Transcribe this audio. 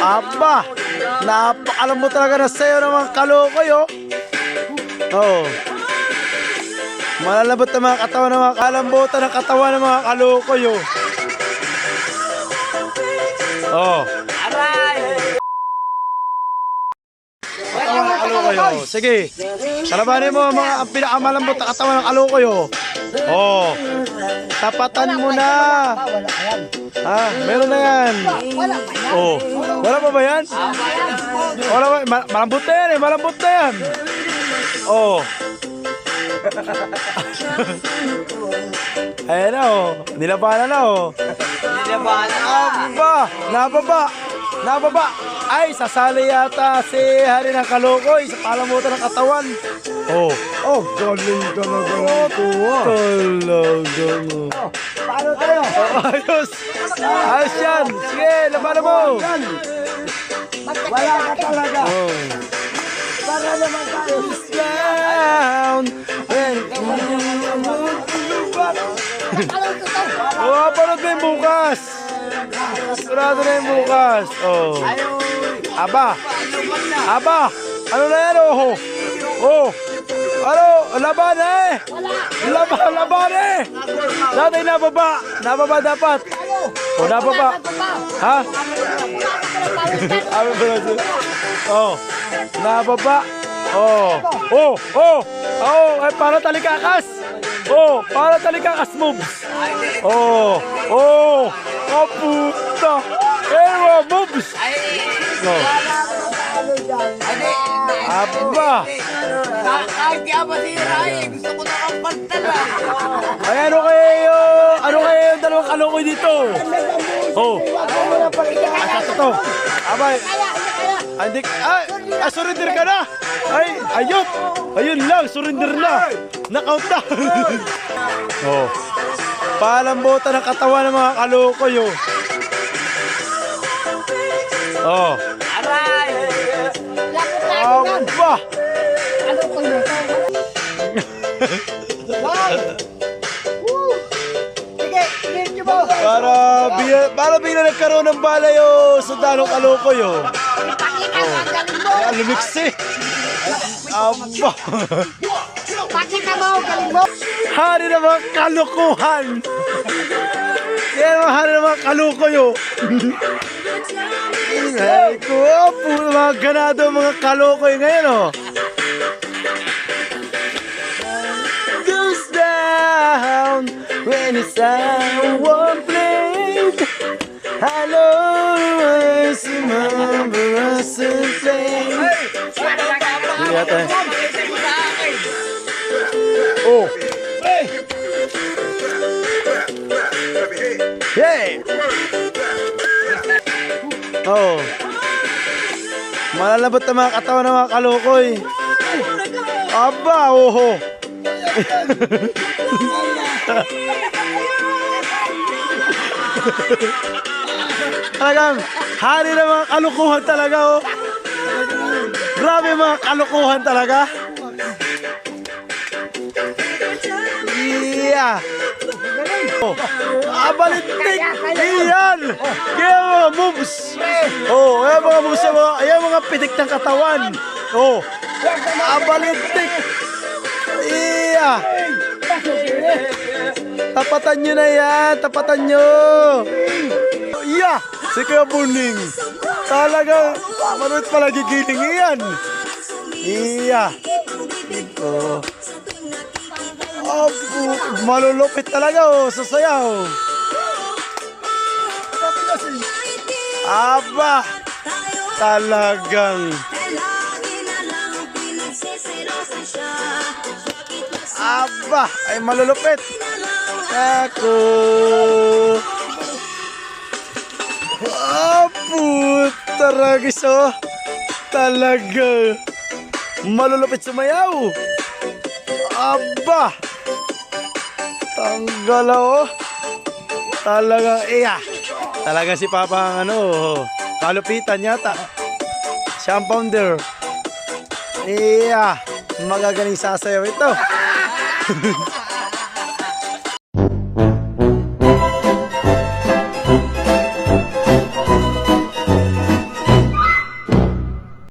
Aba, napakalam mo talaga na sayo ng mga kalukoy, oh. Oh. Malalabot ng mga katawan ng mga kalambutan ng katawan ng mga kalukoy, oh. Oh. Katawan. Sige. Kalabanin mo ang mga ang pinakamalambot na katawan ng kalukoy, oh. Oh. Tapatan mo na. Ha, meron na yan. Oh. Wala pa ba yan? Wala ba? Ma- malambot na yan eh. Malambot na yan. Oh. Ayan na oh. Nilabanan na oh. Aba! Nababa! Nababa! Ay, sasali yata si Hari ng Kalokoy sa palamutan ng katawan. Oh. Oh, galing talaga nito ah. Talaga no. Paano tayo? Oh, ayos! Ayos yan! Sige, labanan mo! Wala ka talaga. Oh. Para naman tayo. Down! When Oh, mo yung bukas! Sigurado na yung bukas. Oh. Aba! Aba! Ano na yan, oh? Oh! Ano? Laban eh! Laban, laban eh! Dati nababa! Nababa dapat! Oh, nababa! Ha? Ba yun? Oh! Nababa! Oh! Oh! Oh! Oh! Ay, para talikakas! Oh! Para talikakas moves! Oh! Oh! Oh, puta! Ewa, moves! No. Aba! Kahit di ako masira eh. Gusto ko na ang pantala. Ay, ano kayo? Ano kayo yung dalawang kalokoy dito? Oh! Asa to to? Abay! Andik, ay, ah, surrender ka na! Ay, ayun! Ayun lang, surrender na! Knockout na! oh. Palambutan ng katawan ng mga kalokoy, oh. Oh. Aray! Aba! Ano nagkaroon ng balay, oh. Sundalong kalokoy, oh. Pakita mo ang galing mo! Lumiksi! Aba! Pakita mo ang galing mo! Hari ng mga kalukuhan! Yan ang hari ng mga kalukoy, oh. Ay, ko, oh, puro mga ganado mga kalukoy ngayon, oh. Goes down when it's someone It's remember us and play. Hindi yata eh. Oh! Hey! Oh. Malalabot na mga katawan ng mga kalukoy. Aba, oho. Talagang hari ng mga kalukuhan talaga, oh. Grabe mga kalukuhan talaga. Yeah. Oh, abalitik! Iyan! Kaya mga moves! Oh, ayan mga moves, ayan mga, ayan mga pitik ng katawan. Oh, abalitik! Iya! Tapatan nyo na yan! Tapatan nyo! Iya! Si Kuya Buning! Talagang manuit pala gigiling iyan! Iya! Oh. Oh, malulupit talaga oh, sa sayaw. Aba, talagang, aba, ay malulupit. Ako. Apo, taragis oh. Talaga. Malulupit sumayaw. Aba! Tanggala oh. Talagang iya. Talaga si Papa ang ano, kalupitan yata. Siya ang founder. Iya. Magagaling sasayaw ito.